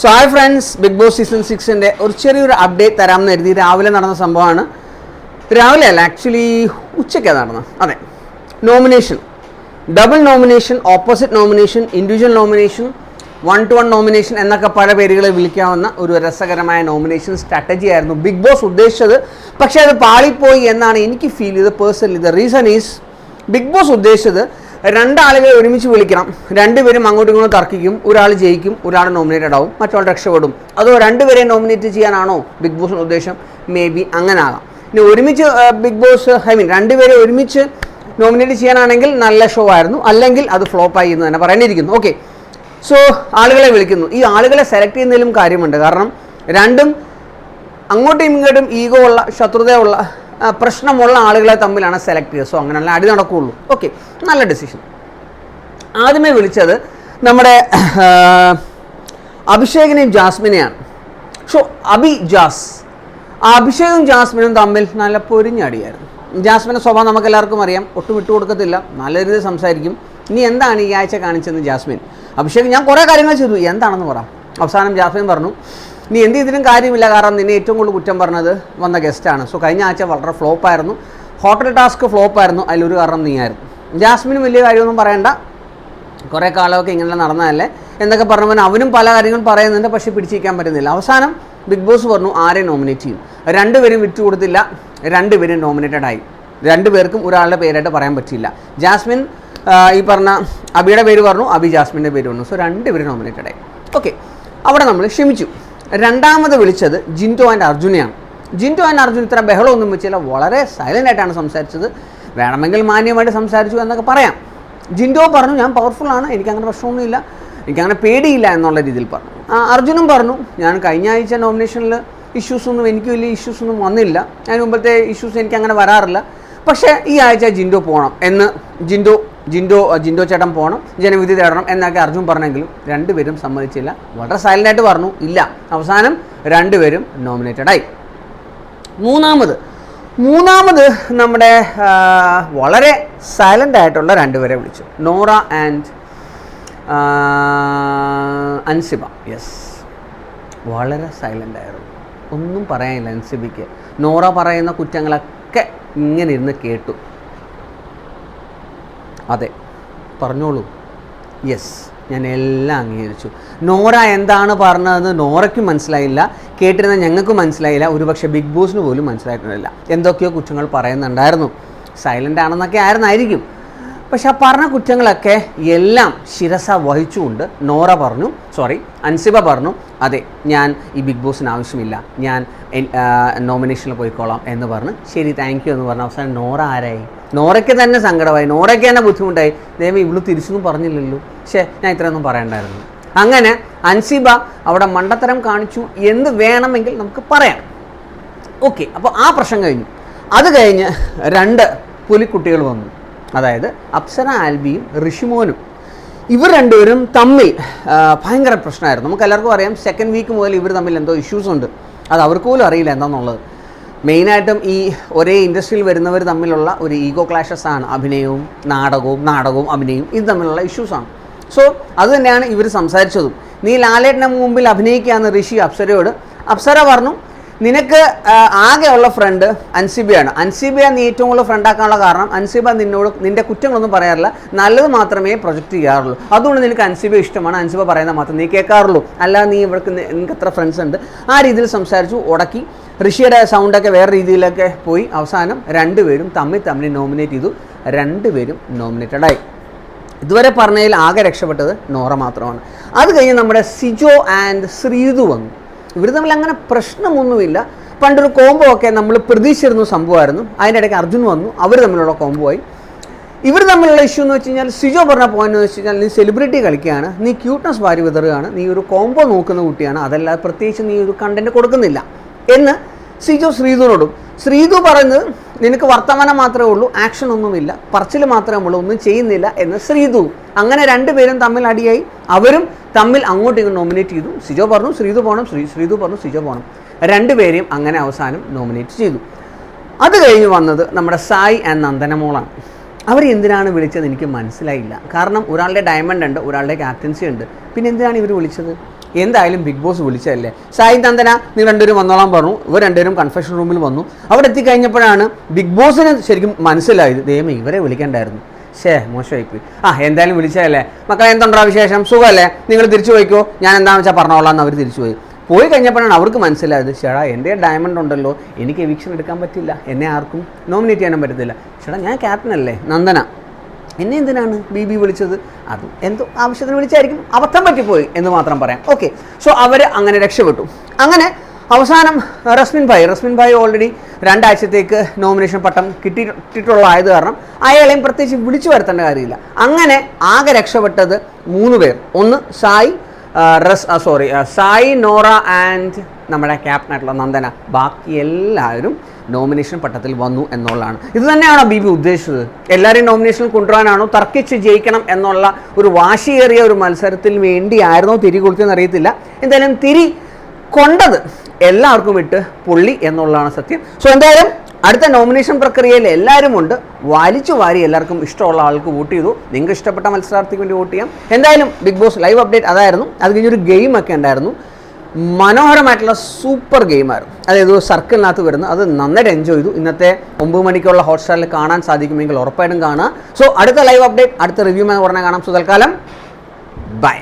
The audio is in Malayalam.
So hi friends Bigg Boss season സിക്സിന്റെ ഒരു ചെറിയൊരു അപ്ഡേറ്റ് തരാമെന്ന് കരുതി രാവിലെ നടന്ന സംഭവമാണ്. രാവിലെ അല്ല ആക്ച്വലി ഉച്ചയ്ക്കാണ് നടന്നത്. അതെ nomination double nomination opposite nomination individual nomination one two one nomination എന്നൊക്കെ പല പേരുകളെ വിളിക്കാവുന്ന ഒരു രസകരമായ നോമിനേഷൻ സ്ട്രാറ്റജി ആയിരുന്നു ബിഗ് ബോസ് ഉദ്ദേശിച്ചത്. പക്ഷേ അത് പാളിപ്പോയി എന്നാണ് എനിക്ക് ഫീൽ ചെയ്തത് personally the reason is Bigg Boss ഉദ്ദേശിച്ചത് രണ്ടാളുകളെ ഒരുമിച്ച് വിളിക്കണം. രണ്ടുപേരും അങ്ങോട്ടും ഇങ്ങോട്ടും തർക്കിക്കും. ഒരാൾ ജയിക്കും ഒരാൾ നോമിനേറ്റഡ് ആവും. മറ്റൊരാൾ രക്ഷപ്പെടും. അതോ രണ്ടുപേരെ നോമിനേറ്റ് ചെയ്യാനാണോ ബിഗ് ബോസിന്റെ ഉദ്ദേശം? മേ ബി അങ്ങനെ ആകാം ഇനി ഒരുമിച്ച് ബിഗ് ബോസ് ഐ മീൻ രണ്ടുപേരെ ഒരുമിച്ച് നോമിനേറ്റ് ചെയ്യാനാണെങ്കിൽ നല്ല ഷോ ആയിരുന്നു. അല്ലെങ്കിൽ അത് ഫ്ലോപ്പായി എന്ന് തന്നെ പറയേണ്ടിയിരിക്കുന്നു. ഓക്കെ സോ ആളുകളെ വിളിക്കുന്നു. ഈ ആളുകളെ സെലക്ട് ചെയ്യുന്നതിലും കാര്യമുണ്ട്. കാരണം രണ്ടും അങ്ങോട്ടും ഇങ്ങോട്ടും ഈഗോ ഉള്ള ശത്രുതയുള്ള പ്രശ്നമുള്ള ആളുകളെ തമ്മിലാണ് സെലക്ട് ചെയ്യുക. സോ അങ്ങനെയല്ല അടി നടക്കുകയുള്ളൂ. ഓക്കെ നല്ല ഡെസിഷൻ ആദ്യമേ വിളിച്ചത് നമ്മുടെ അഭിഷേകിനെയും ജാസ്മിനെയാണ്. സോ അബി ജാസ്. അഭിഷേകും ജാസ്മിനും തമ്മിൽ നല്ല പൊരിഞ്ഞടിയായിരുന്നു ജാസ്മിന്റെ സ്വഭാവം നമുക്ക് എല്ലാവർക്കും അറിയാം. ഒട്ടും വിട്ടു കൊടുക്കത്തില്ല. നല്ല രീതിയിൽ സംസാരിക്കും. ഇനി എന്താണ് ഈ ആഴ്ച കാണിച്ചതെന്ന് ജാസ്മിൻ. അഭിഷേക് ഞാൻ കുറേ കാര്യങ്ങൾ ചെയ്തു. എന്താണെന്ന് പറ. അവസാനം ജാസ്മിൻ പറഞ്ഞു നീ എന്ത് ചെയ്തിട്ടും കാര്യമില്ല. കാരണം നിന്നെ ഏറ്റവും കൂടുതൽ കുറ്റം പറഞ്ഞത് വന്ന ഗസ്റ്റാണ് സോ കഴിഞ്ഞ ആഴ്ച വളരെ ഫ്ലോപ്പായിരുന്നു ഹോട്ടൽ ടാസ്ക് ഫ്ലോപ്പായിരുന്നു അതിലൊരു കാരണം നീയായിരുന്നു. ജാസ്മിനും വലിയ കാര്യമൊന്നും പറയണ്ട. കുറേ കാലമൊക്കെ ഇങ്ങനെ നടന്നതല്ലേ? എന്നൊക്കെ പറഞ്ഞവൻ അവനും പല കാര്യങ്ങളും പറയുന്നുണ്ട് പക്ഷേ പിടിച്ചിരിക്കാൻ പറ്റുന്നില്ല. അവസാനം ബിഗ് ബോസ് പറഞ്ഞു ആരെ നോമിനേറ്റ് ചെയ്യും? രണ്ടുപേരും വിറ്റു കൊടുത്തില്ല. രണ്ടുപേരും നോമിനേറ്റഡ് ആയി. രണ്ടുപേർക്കും ഒരാളുടെ പേരായിട്ട് പറയാൻ പറ്റില്ല ജാസ്മിൻ ഈ പറഞ്ഞ അബിയുടെ പേര് പറഞ്ഞു അബി ജാസ്മിന്റെ പേര് പറഞ്ഞു സോ രണ്ടുപേരും നോമിനേറ്റഡ് ആയി. ഓക്കെ അവിടെ നമ്മൾ ക്ഷമിച്ചു. രണ്ടാമത് വിളിച്ചത് ജിന്റോ ആൻഡ് അർജുനെയാണ്. ജിന്റോ ആൻഡ് അർജുൻ ഇത്ര ബഹളമൊന്നും വെച്ചില്ല വളരെ സൈലന്റ് ആയിട്ടാണ് സംസാരിച്ചത്. വേണമെങ്കിൽ മാന്യമായിട്ട് സംസാരിച്ചു എന്നൊക്കെ പറയാം. ജിൻഡോ പറഞ്ഞു ഞാൻ പവർഫുൾ ആണ് എനിക്കങ്ങനെ പ്രശ്നമൊന്നുമില്ല എനിക്കങ്ങനെ പേടിയില്ല എന്നുള്ള രീതിയിൽ പറഞ്ഞു. അർജുനും പറഞ്ഞു ഞാൻ കഴിഞ്ഞ ആഴ്ച നോമിനേഷനിൽ ഇഷ്യൂസ് ഒന്നും എനിക്ക് വലിയ ഇഷ്യൂസ് ഒന്നും വന്നില്ല. അതിന് മുമ്പത്തെ ഇഷ്യൂസ് എനിക്ക് അങ്ങനെ വരാറില്ല. പക്ഷേ ഈ ആഴ്ച ജിൻഡോ പോകണം എന്ന് ജിൻഡോ ജിൻഡോ ജിൻഡോ ചേട്ടൻ പോകണം ജനവിധി തേടണം എന്നൊക്കെ അർജുൻ പറഞ്ഞെങ്കിലും രണ്ടുപേരും സമ്മതിച്ചില്ല. വളരെ സൈലന്റ് ആയിട്ട് പറഞ്ഞു ഇല്ല. അവസാനം രണ്ടുപേരും നോമിനേറ്റഡ് ആയി. മൂന്നാമത് മൂന്നാമത് നമ്മുടെ വളരെ സൈലന്റ് ആയിട്ടുള്ള രണ്ടുപേരെ വിളിച്ചു. നോറ ആൻഡ് അൻസിബ. യെസ് വളരെ സൈലന്റ് ആയിരുന്നു. ഒന്നും പറയാനില്ല അൻസിബിക്ക്. നോറ പറയുന്ന കുറ്റങ്ങളൊക്കെ ഇങ്ങനെ ഇരുന്ന് കേട്ടു. അതെ. പറഞ്ഞോളൂ. യെസ് ഞാൻ എല്ലാം അംഗീകരിച്ചു. നോറ എന്താണ് പറഞ്ഞതെന്ന് നോറയ്ക്കും മനസ്സിലായില്ല. കേട്ടിരുന്ന ഞങ്ങൾക്കും മനസ്സിലായില്ല. ഒരുപക്ഷെ ബിഗ് ബോസിന് പോലും മനസ്സിലായിട്ടുണ്ടായില്ല എന്തൊക്കെയോ കുറ്റങ്ങൾ പറയുന്നുണ്ടായിരുന്നു. സൈലന്റ് ആണെന്നൊക്കെ ആയിരുന്നായിരിക്കും. പക്ഷെ ആ പറഞ്ഞ കുറ്റങ്ങളൊക്കെ എല്ലാം ശിരസ വഹിച്ചുകൊണ്ട് നോറ പറഞ്ഞു സോറി അൻസിബ പറഞ്ഞു അതെ ഞാൻ ഈ ബിഗ് ബോസിന് ആവശ്യമില്ല ഞാൻ നോമിനേഷനിൽ പോയിക്കോളാം എന്ന് പറഞ്ഞ് ശരി താങ്ക് യു എന്ന് പറഞ്ഞ അവസാനം നോറ ആരായി? നോറയ്ക്ക് തന്നെ സങ്കടമായി നോറയ്ക്ക് തന്നെ ബുദ്ധിമുട്ടായി. ദൈവം ഇവൾ തിരിച്ചൊന്നും പറഞ്ഞില്ലല്ലോ. പക്ഷേ ഞാൻ ഇത്രയൊന്നും പറയണ്ടായിരുന്നു. അങ്ങനെ അൻസിബ അവിടെ മണ്ടത്തരം കാണിച്ചു എന്ത് വേണമെങ്കിൽ നമുക്ക് പറയാം. ഓക്കെ അപ്പോൾ ആ പ്രശ്നം കഴിഞ്ഞു. അത് കഴിഞ്ഞ് രണ്ട് പുലിക്കുട്ടികൾ വന്നു. അതായത് അപ്സര ആൽബിയും ഋഷിമോനും. ഇവർ രണ്ടുപേരും തമ്മിൽ ഭയങ്കര പ്രശ്നമായിരുന്നു. നമുക്ക് എല്ലാവർക്കും അറിയാം സെക്കൻഡ് വീക്ക് മുതൽ ഇവർ തമ്മിൽ എന്തോ ഇഷ്യൂസ് ഉണ്ട്. അത് അവർക്ക് പോലും അറിയില്ല എന്താണെന്നുള്ളത് മെയിനായിട്ടും ഈ ഒരേ ഇൻഡസ്ട്രിയിൽ വരുന്നവർ തമ്മിലുള്ള ഒരു ഈഗോ ക്ലാഷസ് ആണ്. അഭിനയവും നാടകവും നാടകവും അഭിനയവും ഇത് തമ്മിലുള്ള ഇഷ്യൂസാണ് സോ അത് തന്നെയാണ് ഇവർ സംസാരിച്ചതും. നീ ലാലേട്ടന്റെ മുമ്പിൽ അഭിനയിക്കുകയെന്ന് ഋഷി അപ്സരയോട്. അപ്സര പറഞ്ഞു നിനക്ക് ആകെയുള്ള ഫ്രണ്ട് അൻസിബയാണ് അൻസിബയെ നീ ഏറ്റവും കൂടുതൽ ഫ്രണ്ടാക്കാനുള്ള കാരണം അൻസിബ നിന്നോട് നിന്റെ കുറ്റങ്ങളൊന്നും പറയാറില്ല. നല്ലത് മാത്രമേ പ്രൊജക്റ്റ് ചെയ്യാറുള്ളൂ. അതുകൊണ്ട് നിനക്ക് അൻസിബ ഇഷ്ടമാണ്. അൻസിബ പറയുന്നത് മാത്രം നീ കേൾക്കാറുള്ളൂ. അല്ലാതെ നീ ഇവർക്ക് നിനക്ക് എത്ര ഫ്രണ്ട്സ് ഉണ്ട്. ആ രീതിയിൽ സംസാരിച്ചു ഉടക്കി. ഋഷിയുടെ സൗണ്ടൊക്കെ വേറെ രീതിയിലൊക്കെ പോയി. അവസാനം രണ്ടുപേരും തമ്മിൽ തമ്മിൽ നോമിനേറ്റ് ചെയ്തു. രണ്ടുപേരും നോമിനേറ്റഡ് ആയി. ഇതുവരെ പറഞ്ഞതിൽ ആകെ രക്ഷപ്പെട്ടത് നോറ മാത്രമാണ്. അത് കഴിഞ്ഞ് നമ്മുടെ സിജോ ആൻഡ് ശ്രീതു വന്നു. ഇവർ തമ്മിൽ അങ്ങനെ പ്രശ്നമൊന്നുമില്ല. പണ്ടൊരു കോംബോ ഒക്കെ നമ്മൾ പ്രതീക്ഷിച്ചിരുന്ന സംഭവമായിരുന്നു. അതിന്റെ ഇടയ്ക്ക് അർജുൻ വന്നു. അവർ തമ്മിലുള്ള കോംബോ ആയി. ഇവർ തമ്മിലുള്ള ഇഷ്യൂ എന്ന് വെച്ച് കഴിഞ്ഞാൽ സിജോ പറഞ്ഞ പോയിന്റ് എന്ന് വെച്ച് കഴിഞ്ഞാൽ നീ സെലിബ്രിറ്റി കളിക്കുകയാണ് നീ ക്യൂട്ട്നസ് വാരി വിതറുകയാണ് നീ ഒരു കോംബോ നോക്കുന്ന കുട്ടിയാണ് അതല്ലാതെ പ്രത്യേകിച്ച് നീ ഒരു കണ്ടന്റ് കൊടുക്കുന്നില്ല എന്ന് സിജോ ശ്രീധുനോടും ശ്രീധു പറയുന്നത് നിനക്ക് വർത്തമാനം മാത്രമേ ഉള്ളൂ ആക്ഷൻ ഒന്നുമില്ല പറച്ചിൽ മാത്രമേ ഉള്ളൂ ഒന്നും ചെയ്യുന്നില്ല എന്ന് ശ്രീധു അങ്ങനെ രണ്ടുപേരും തമ്മിൽ അടിയായി. അവരും തമ്മിൽ അങ്ങോട്ടും ഇങ്ങോട്ടും നോമിനേറ്റ് ചെയ്തു. സിജോ പറഞ്ഞു ശ്രീതു പോകണം ശ്രീ ശ്രീതു പറഞ്ഞു സിജോ പോകണം രണ്ടുപേരെയും അങ്ങനെ അവസാനം നോമിനേറ്റ് ചെയ്തു. അത് കഴിഞ്ഞ് വന്നത് നമ്മുടെ സായി ആൻഡ് നന്ദനമോളാണ്. അവർ എന്തിനാണ് വിളിച്ചത് എനിക്ക് മനസ്സിലായില്ല. കാരണം ഒരാളുടെ ഡയമണ്ട് ഉണ്ട് ഒരാളുടെ ക്യാപ്റ്റൻസി ഉണ്ട്. പിന്നെ എന്തിനാണ് ഇവർ വിളിച്ചത്? എന്തായാലും ബിഗ് ബോസ് വിളിച്ചതല്ലേ. സായി നന്ദന നീ രണ്ടുപേരും വന്നോളാം പറഞ്ഞു. ഇവർ രണ്ടുപേരും കൺഫെഷൻ റൂമിൽ വന്നു. അവിടെ എത്തിക്കഴിഞ്ഞപ്പോഴാണ് ബിഗ് ബോസിന് ശരിക്കും മനസ്സിലായത്. ദൈവം ഇവരെ വിളിക്കണ്ടായിരുന്നു. ഷേ മോശമായിപ്പോയി. ആ എന്തായാലും വിളിച്ചതല്ലേ? മക്കളെ എന്തുണ്ടാ വിശേഷം? സുഖമല്ലേ? നിങ്ങൾ തിരിച്ചു പോയിക്കോ? ഞാൻ എന്താണെന്ന് വെച്ചാൽ പറഞ്ഞോളാം എന്ന് അവർ തിരിച്ചു പോയി. പോയി കഴിഞ്ഞപ്പോഴാണ് അവർക്ക് മനസ്സിലായത് ചേടാ എന്റെ ഡയമണ്ട് ഉണ്ടല്ലോ എനിക്ക് എവിക്ഷൻ എടുക്കാൻ പറ്റില്ല. എന്നെ ആർക്കും നോമിനേറ്റ് ചെയ്യാനും പറ്റത്തില്ല. ചേടാ ഞാൻ ക്യാപ്റ്റൻ അല്ലേ? നന്ദന. എന്നെ എന്തിനാണ് ബി ബി വിളിച്ചത്? അത് എന്തോ ആവശ്യത്തിന് വിളിച്ചായിരിക്കും. അബദ്ധം പറ്റിപ്പോയി എന്ന് മാത്രം പറയാം. ഓക്കെ സോ അവർ അങ്ങനെ രക്ഷപ്പെട്ടു. അങ്ങനെ അവസാനം റസ്മിൻ ഭായ് റസ്മിൻ ഭായ് ഓൾറെഡി രണ്ടാഴ്ചത്തേക്ക് നോമിനേഷൻ പട്ടം കിട്ടി കിട്ടിയിട്ടുള്ളതായത് കാരണം അയാളെയും പ്രത്യേകിച്ച് വിളിച്ചു വരുത്തേണ്ട കാര്യമില്ല. അങ്ങനെ ആകെ രക്ഷപ്പെട്ടത് മൂന്ന് പേർ. ഒന്ന് സായി റസ് സോറി സായി നോറ ആൻഡ് നമ്മുടെ ക്യാപ്റ്റനായിട്ടുള്ള നന്ദന. ബാക്കി എല്ലാവരും നോമിനേഷൻ പട്ടത്തിൽ വന്നു എന്നുള്ളതാണ്. ഇത് തന്നെയാണോ ബി ബി ഉദ്ദേശിച്ചത് എല്ലാവരെയും നോമിനേഷനിൽ കൊണ്ടുവരാനാണോ? തർക്കിച്ച് ജയിക്കണം എന്നുള്ള ഒരു വാശിയേറിയ ഒരു മത്സരത്തിൽ വേണ്ടിയായിരുന്നോ തിരി കൊടുത്തതെന്ന് അറിയത്തില്ല. എന്തായാലും തിരി കൊണ്ടത് എല്ലാവർക്കും ഇട്ട് പുള്ളി എന്നുള്ളതാണ് സത്യം. സോ എന്തായാലും അടുത്ത നോമിനേഷൻ പ്രക്രിയയിൽ എല്ലാവരും ഉണ്ട്. വലിച്ചു വാരി എല്ലാവർക്കും ഇഷ്ടമുള്ള ആൾക്ക് വോട്ട് ചെയ്തു. നിങ്ങൾക്ക് ഇഷ്ടപ്പെട്ട മത്സരാർത്ഥിക്ക് വേണ്ടി വോട്ട് ചെയ്യാം. എന്തായാലും ബിഗ് ബോസ് ലൈവ് അപ്ഡേറ്റ് അതായിരുന്നു. അത് കഴിഞ്ഞൊരു ഗെയിം ഒക്കെ ഉണ്ടായിരുന്നു. മനോഹരമായിട്ടുള്ള സൂപ്പർ ഗെയിമായിരുന്നു അതായത് സർക്കിളിനകത്ത് വരുന്നു അത് നന്നായിട്ട് എൻജോയ് ചെയ്തു. ഇന്നത്തെ ഒമ്പത് മണിക്കുള്ള ഹോട്ട്സ്റ്റാറിൽ കാണാൻ സാധിക്കുമെങ്കിൽ ഉറപ്പായിട്ടും കാണുക. സോ അടുത്ത ലൈവ് അപ്ഡേറ്റ് അടുത്ത റിവ്യൂ എന്ന് പറഞ്ഞാൽ കാണാം. സോ തൽക്കാലം ബൈ